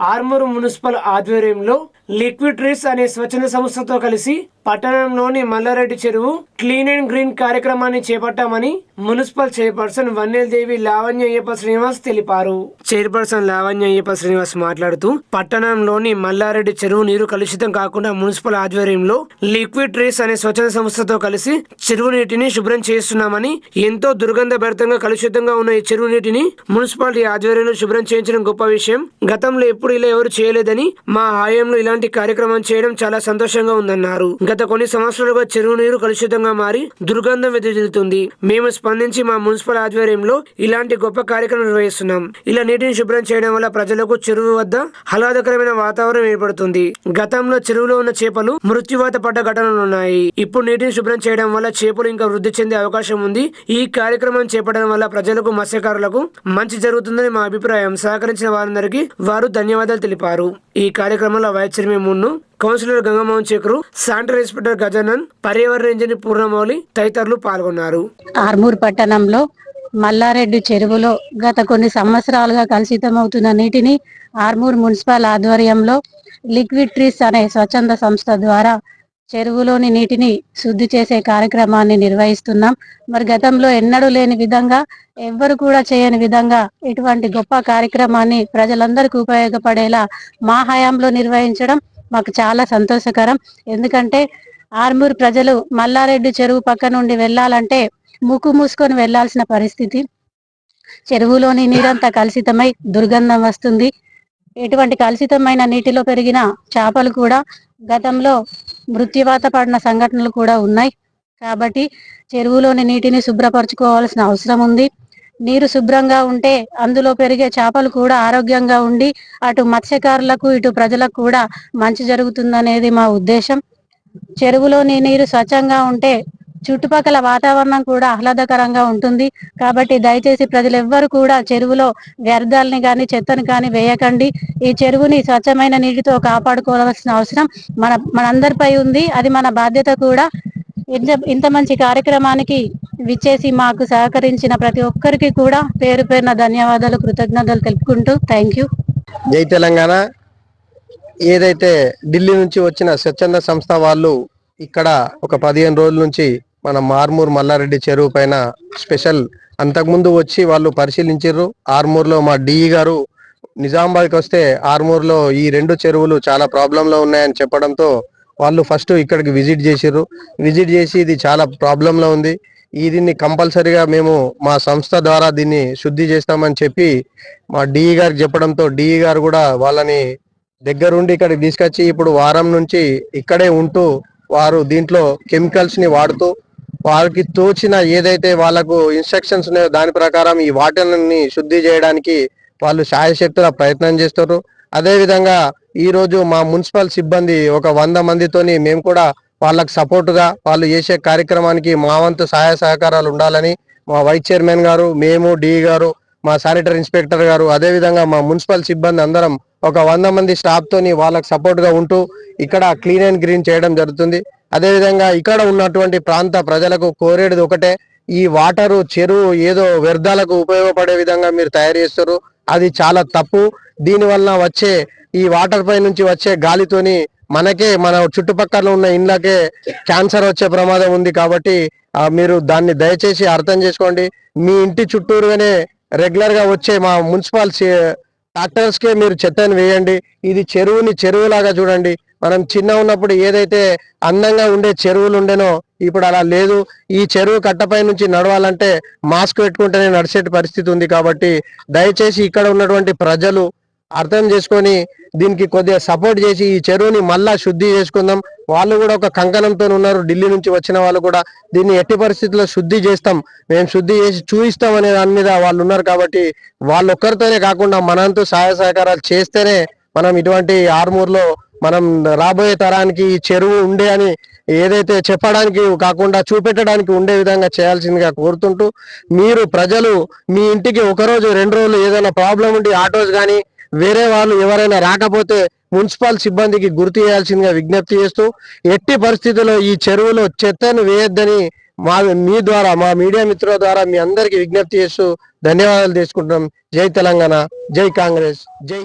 Armoor municipal ఆధ్వర్యంలో liquid trees అనే స్వచ్ఛంద సంస్థతో కలిసి పట్టణంలోని మల్లారెడ్డి చెరువు క్లీన్ అండ్ గ్రీన్ కార్యక్రమాన్ని చేపట్టామని మున్సిపల్ చైర్పర్సన్ వన్నెలదేవి లావణ్య అయ్యప్ప శ్రీనివాస్ తెలిపారు. చైర్పర్సన్ లావణ్య అయ్యప్ప శ్రీనివాస్ మాట్లాడుతూ పట్టణంలోని మల్లారెడ్డి చెరువు నీరు కలుషితం కాకుండా మున్సిపల్ ఆధ్వర్యంలో లిక్విడ్ ట్రీస్ అనే స్వచ్ఛంద సంస్థతో కలిసి చెరువు నీటిని శుభ్రం చేస్తున్నామని ఎంతో దుర్గంధభరితంగా కలుషితంగా ఉన్న ఈ చెరువు నీటిని మున్సిపాలిటీ ఆధ్వర్యంలో శుభ్రం చేయించడం గొప్ప విషయం. గతంలో ఎప్పుడు ఇలా ఎవరు చేయలేదని మా హాయంలో ఇలాంటి కార్యక్రమం చేయడం చాలా సంతోషంగా ఉందన్నారు. గత కొన్ని సంవత్సరాలుగా చెరువు నీరు కలుషితంగా మారి దుర్గంధం వెదజల్లుతుంది. మేము స్పందించి మా మున్సిపల్ ఆధ్వర్యంలో ఇలాంటి గొప్ప కార్యక్రమం నిర్వహిస్తున్నాం. ఇలా నీటిని శుభ్రం చేయడం వల్ల ప్రజలకు చెరువు వద్ద ఆహ్లాదకరమైన వాతావరణం ఏర్పడుతుంది. గతంలో చెరువులో ఉన్న చేపలు మృత్యువాత పడ్డ ఘటనలు ఉన్నాయి. ఇప్పుడు నీటిని శుభ్రం చేయడం వల్ల చేపలు ఇంకా వృద్ధి చెందే అవకాశం ఉంది. ఈ కార్యక్రమం చేపట్టడం వల్ల ప్రజలకు మత్స్యకారులకు మంచి జరుగుతుందని మా అభిప్రాయం. సహకరించిన వారందరికీ వారు ధన్యవాదాలు తెలిపారు. ఈ కార్యక్రమంలో vice chairman Munnu councillor Gangamohan Shekhar sanitary inspector Gajanan పర్యావరణ ఇంజనీర్ పూర్ణమౌళి తదితరులు పాల్గొన్నారు. ఆర్మూర్ పట్టణంలో మల్లారెడ్డి చెరువులో గత కొన్ని సంవత్సరాలుగా కలుషితమవుతున్న నీటిని ఆర్మూర్ మున్సిపల్ ఆధ్వర్యంలో లిక్విడ్ ట్రీస్ అనే స్వచ్ఛంద సంస్థ ద్వారా చెరువులోని నీటిని శుద్ధి చేసే కార్యక్రమాన్ని నిర్వహిస్తున్నాం. మరి గతంలో ఎన్నడూ లేని విధంగా ఎవ్వరు కూడా చేయని విధంగా ఇటువంటి గొప్ప కార్యక్రమాన్ని ప్రజలందరికీ ఉపయోగపడేలా మా హయాంలో నిర్వహించడం మాకు చాలా సంతోషకరం. ఎందుకంటే ఆర్మూర్ ప్రజలు మల్లారెడ్డి చెరువు పక్క నుండి వెళ్ళాలంటే ముక్కు మూసుకొని వెళ్ళాల్సిన పరిస్థితి. చెరువులోని నీరంతా కలుషితమై దుర్గంధం వస్తుంది. ఎటువంటి కలుషితమైన నీటిలో పెరిగిన చేపలు కూడా గతంలో మృత్యువాత పడిన సంఘటనలు కూడా ఉన్నాయి. కాబట్టి చెరువులోని నీటిని శుభ్రపరచుకోవాల్సిన అవసరం ఉంది. నీరు శుభ్రంగా ఉంటే అందులో పెరిగే చేపలు కూడా ఆరోగ్యంగా ఉండి అటు మత్స్యకారులకు ఇటు ప్రజలకు కూడా మంచి జరుగుతుందనేది మా ఉద్దేశం. చెరువులోని నీరు స్వచ్ఛంగా ఉంటే చుట్టుపక్కల వాతావరణం కూడా ఆహ్లాదకరంగా ఉంటుంది. కాబట్టి దయచేసి ప్రజలు ఎవ్వరు కూడా చెరువులో వ్యర్థాలని కానీ చెత్తను కానీ వేయకండి. ఈ చెరువుని స్వచ్ఛమైన నీటితో కాపాడుకోవాల్సిన అవసరం మన మనందరిపై ఉంది. అది మన బాధ్యత కూడా. ఇంత ఇంత మంచి కార్యక్రమానికి విచ్చేసి మాకు సహకరించిన ప్రతి ఒక్కరికి కూడా పేరు పేరున ధన్యవాదాలు కృతజ్ఞతలు తెలుపుకుంటూ థ్యాంక్ యూ. జై తెలంగాణ. ఏదైతే ఢిల్లీ నుంచి వచ్చిన స్వచ్ఛంద సంస్థ వాళ్ళు ఇక్కడ ఒక పదిహేను రోజుల నుంచి మన మార్మూర్ మల్లారెడ్డి చెరువు పైన స్పెషల్ అంతకుముందు వచ్చి వాళ్ళు పరిశీలించారు ఆర్మూర్లో మా డిఈ గారు నిజామాబాద్కి వస్తే ఆర్మూర్లో ఈ రెండు చెరువులు చాలా ప్రాబ్లంలో ఉన్నాయని చెప్పడంతో వాళ్ళు ఫస్ట్ ఇక్కడికి విజిట్ చేసిర్రు. విజిట్ చేసి ఇది చాలా ప్రాబ్లంలో ఉంది. ఈ దీన్ని కంపల్సరిగా మేము మా సంస్థ ద్వారా దీన్ని శుద్ధి చేస్తామని చెప్పి మా డిఈ గారికి చెప్పడంతో డిఈ గారు కూడా వాళ్ళని దగ్గరుండి ఇక్కడికి తీసుకొచ్చి ఇప్పుడు వారం నుంచి ఇక్కడే ఉంటూ వారు దీంట్లో కెమికల్స్ని వాడుతూ వారికి తోచిన ఏదైతే వాళ్ళకు ఇన్స్ట్రక్షన్స్ ఉన్నాయో దాని ప్రకారం ఈ వాటర్ని శుద్ధి చేయడానికి వాళ్ళు సాయశక్తుల ప్రయత్నం చేస్తారు అదేవిధంగా ఈ రోజు మా మున్సిపల్ సిబ్బంది ఒక వంద మందితోని మేము కూడా వాళ్ళకు సపోర్టుగా వాళ్ళు చేసే కార్యక్రమానికి మా వంతు సహాయ సహకారాలు ఉండాలని మా వైస్ చైర్మన్ గారు మేము డి గారు మా శానిటరీ ఇన్స్పెక్టర్ గారు అదే విధంగా మా మున్సిపల్ సిబ్బంది అందరం ఒక వంద మంది స్టాఫ్తోని వాళ్ళకు సపోర్ట్గా ఉంటూ ఇక్కడ క్లీన్ అండ్ గ్రీన్ చేయడం జరుగుతుంది. అదేవిధంగా ఇక్కడ ఉన్నటువంటి ప్రాంత ప్రజలకు కోరేది ఒకటే ఈ వాటరు చెరువు ఏదో వ్యర్థాలకు ఉపయోగపడే విధంగా మీరు తయారు చేస్తారు. అది చాలా తప్పు. దీని వలన వచ్చే ఈ వాటర్ పై నుంచి వచ్చే గాలితోని మనకే మన చుట్టుపక్కల ఉన్న ఇండ్లకే క్యాన్సర్ వచ్చే ప్రమాదం ఉంది కాబట్టి మీరు దాన్ని దయచేసి అర్థం చేసుకోండి. మీ ఇంటి చుట్టూరుగానే రెగ్యులర్గా వచ్చే మా మున్సిపల్ ట్రాక్టర్స్ కే మీరు చెత్తను వేయండి. ఇది చెరువుని చెరువులాగా చూడండి. మనం చిన్న ఉన్నప్పుడు ఏదైతే అందంగా ఉండే చెరువులు ఉండేనో ఇప్పుడు అలా లేదు. ఈ చెరువు కట్టపై నుంచి నడవాలంటే మాస్క్ పెట్టుకుంటేనే నడిచే పరిస్థితి ఉంది కాబట్టి దయచేసి ఇక్కడ ఉన్నటువంటి ప్రజలు అర్థం చేసుకొని దీనికి కొద్దిగా సపోర్ట్ చేసి ఈ చెరువుని మళ్ళా శుద్ధి చేసుకుందాం. వాళ్ళు కూడా ఒక కంకణంతో ఉన్నారు. ఢిల్లీ నుంచి వచ్చిన వాళ్ళు కూడా దీన్ని ఎట్టి పరిస్థితుల్లో శుద్ధి చేస్తాం. మేము శుద్ధి చేసి చూపిస్తాం అనే దాని మీద వాళ్ళు ఉన్నారు కాబట్టి వాళ్ళు ఒక్కరితోనే కాకుండా మనంతో సహాయ సహకారాలు చేస్తేనే మనం ఇటువంటి ఆర్మూర్లో మనం రాబోయే తరానికి ఈ చెరువు ఉండే అని ఏదైతే చెప్పడానికి కాకుండా చూపెట్టడానికి ఉండే విధంగా చేయాల్సిందిగా కోరుతుంటూ మీరు ప్రజలు మీ ఇంటికి ఒక రోజు రెండు రోజులు ఏదైనా ప్రాబ్లం ఉండి ఆటోస్ కానీ వేరే వాళ్ళు ఎవరైనా రాకపోతే మున్సిపల్ సిబ్బందికి గుర్తు చేయాల్సిందిగా విజ్ఞప్తి చేస్తూ ఎట్టి పరిస్థితుల్లో ఈ చెరువులో చెత్తను వేయొద్దని మా మీ ద్వారా మా మీడియా మిత్రుల ద్వారా మీ అందరికి విజ్ఞప్తి చేస్తూ ధన్యవాదాలు తీసుకుంటున్నాం జై తెలంగాణ జై కాంగ్రెస్ జై